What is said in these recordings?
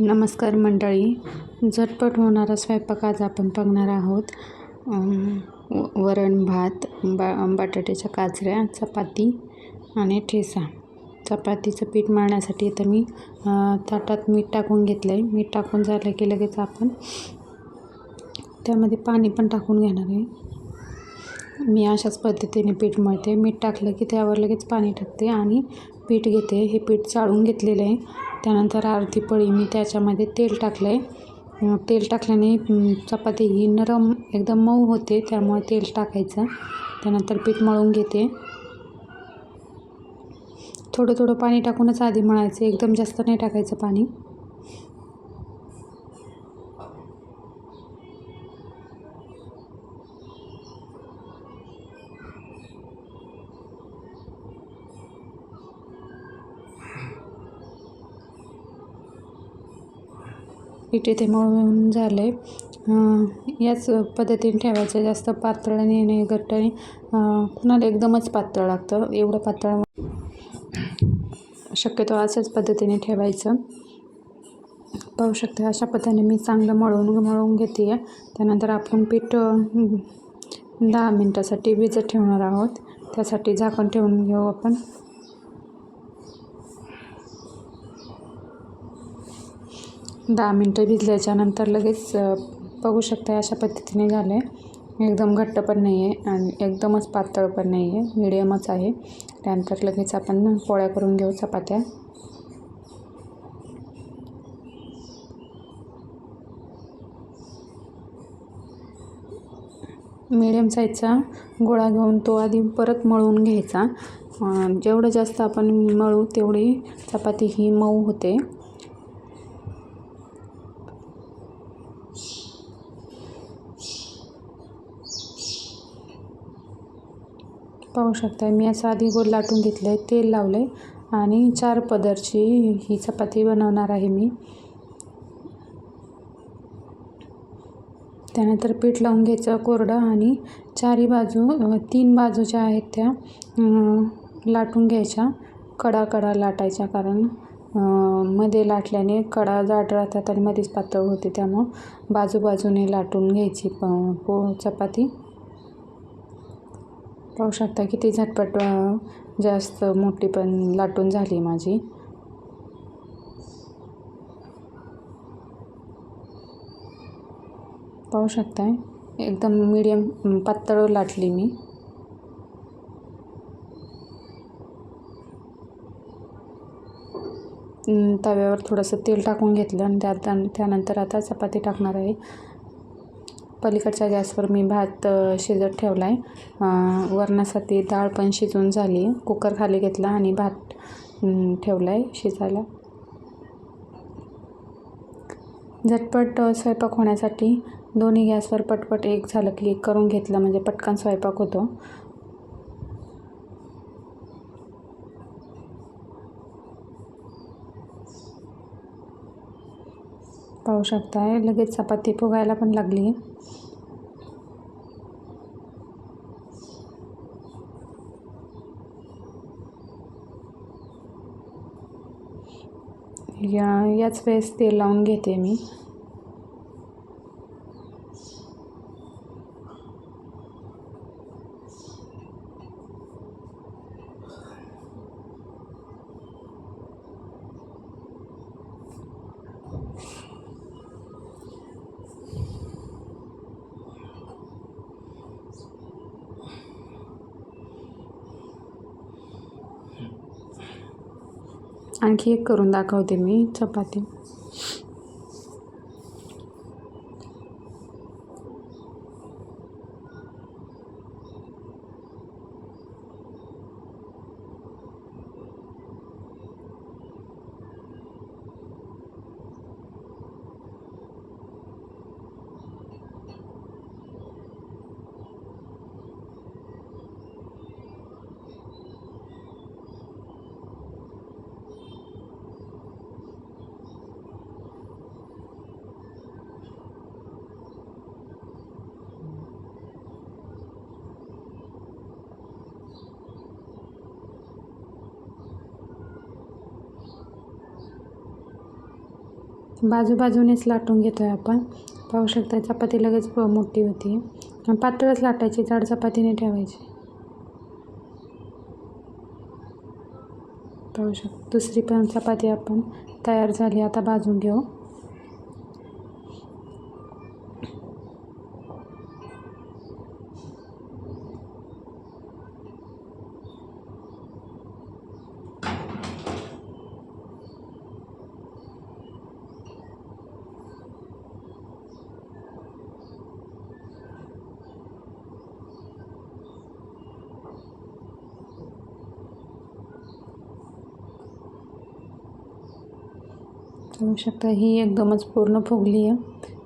नमस्कार मंडळी. झटपट होणारा स्वयंपाक आज आपण बघणार आहोत. व- वरण भात बा बटाट्याच्या काचऱ्या चपाती आणि ठेचा चपातीचं पीठ मळण्यासाठी इथं मी ताटात मीठ टाकून घेतलं आहे मीठ टाकून झालं की लगेच आपण त्यामध्ये पाणी पण टाकून घेणार आहे. मी अशाच पद्धतीने पीठ मळते. मीठ टाकलं की त्यावर लगेच पाणी टाकते आणि पीठ घेते. हे पीठ चाळून घेतलेलं आहे. त्यानंतर अर्धी पळी मी त्याच्यामध्ये तेल टाकलं आहे तेल टाकल्याने चपाती ही नरम एकदम मऊ होते त्यामुळे तेल टाकायचं. त्यानंतर पीठ मळून घेते. थोडं थोडं पाणी टाकूनच आधी मळायचं. एकदम जास्त नाही टाकायचं पाणी. पीठ इथे मळून झालं आहे याच पद्धतीने ठेवायचं जास्त पातळ आणि नाही घट्ट आणि कुणाला एकदमच पातळ लागतं एवढं पातळ शक्यतो अशाच पद्धतीने ठेवायचं. पाहू शकता अशा पद्धतीने मी चांगलं मळून मळून घेते आहे त्यानंतर आपण पीठ दहा मिनटासाठी भिजत ठेवणार आहोत. त्यासाठी झाकण ठेवून घेऊ आपण. दहा मिनटं भिजल्याच्यानंतर लगेच बघू शकता अशा पद्धतीने झालं आहे एकदम घट्ट पण नाही आहे आणि एकदमच पातळ पण नाही आहे मिडियमच आहे. त्यानंतर लगेच आपण पोळ्या करून घेऊ चपात्या. मिडियम साईजचा गोळा घेऊन तो आधी परत मळून घ्यायचा. जेवढं जास्त आपण मळू तेवढी चपाती ही मऊ होते. पाहू शकता मी असं आधी गोल लाटून घेतलं आहे तेल लावलं आहे आणि चार पदरची ही चपाती बनवणार आहे मी. त्यानंतर पीठ लावून घ्यायचं कोरडं आणि चारही बाजू तीन बाजू ज्या आहेत त्या लाटून घ्यायच्या. कडा कडा लाटायच्या कारण मध्ये लाटल्याने कडा जाड राहतात आणि मध्येच पातळ होते. त्यामुळं बाजूबाजूने लाटून घ्यायची प पो चपाती. पाहू शकता किती झटपट जास्त मोठी पण लाटून झाली माझी. पाहू शकताय एकदम मीडियम पातळ लाटली मी. तव्यावर थोडंसं तेल टाकून घेतलं आणि त्यात त्यानंतर आता चपाती टाकणार आहे. पलीकडच्या गॅसवर मी भात शिजत ठेवला आहे वरणासाठी डाळ पण शिजून झाली. कुकर खाली घेतला आणि भात ठेवला आहे शिजायला. झटपट स्वयंपाक होण्यासाठी दोन्ही गॅसवर पटपट एक झालं की एक करून घेतलं. म्हणजे पटकन स्वयंपाक होतो. पाहू शकताय. लगेच चपाती फुगायला पण लागली. या याच वेळेस तेल लावून घेते मी. आणखी एक करून दाखवते मी चपाती. बाजूबाजूनेच लाटून घेतो आहे आपण. पाहू शकता चपाती लगेच मोठी होती. पातळच लाटायची जाड चपातीने ठेवायची. पाहू शक दुसरी पण चपाती आपण तयार झाली. आता भाजून घेऊ. तुम्ही शकता. ही एकदमच पूर्ण फुगली आहे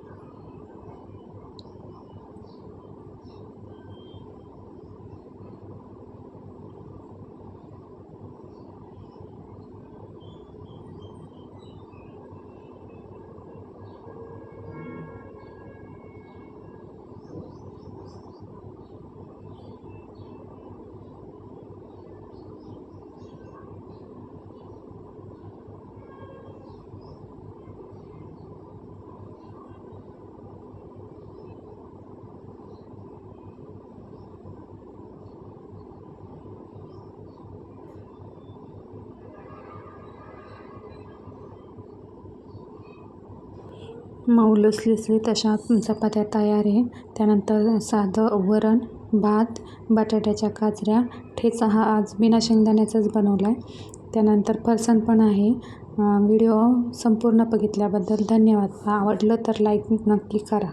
मऊ लुसलुसीत अशा चपात्या तयार आहे. त्यानंतर साधं वरण भात बटाट्याच्या काचऱ्या ठेचा हा आज बिना शेंगदाण्याचाच बनवला आहे त्यानंतर फरसाण पण आहे. व्हिडिओ संपूर्ण बघितल्याबद्दल धन्यवाद. आवडलं तर लाईक नक्की करा.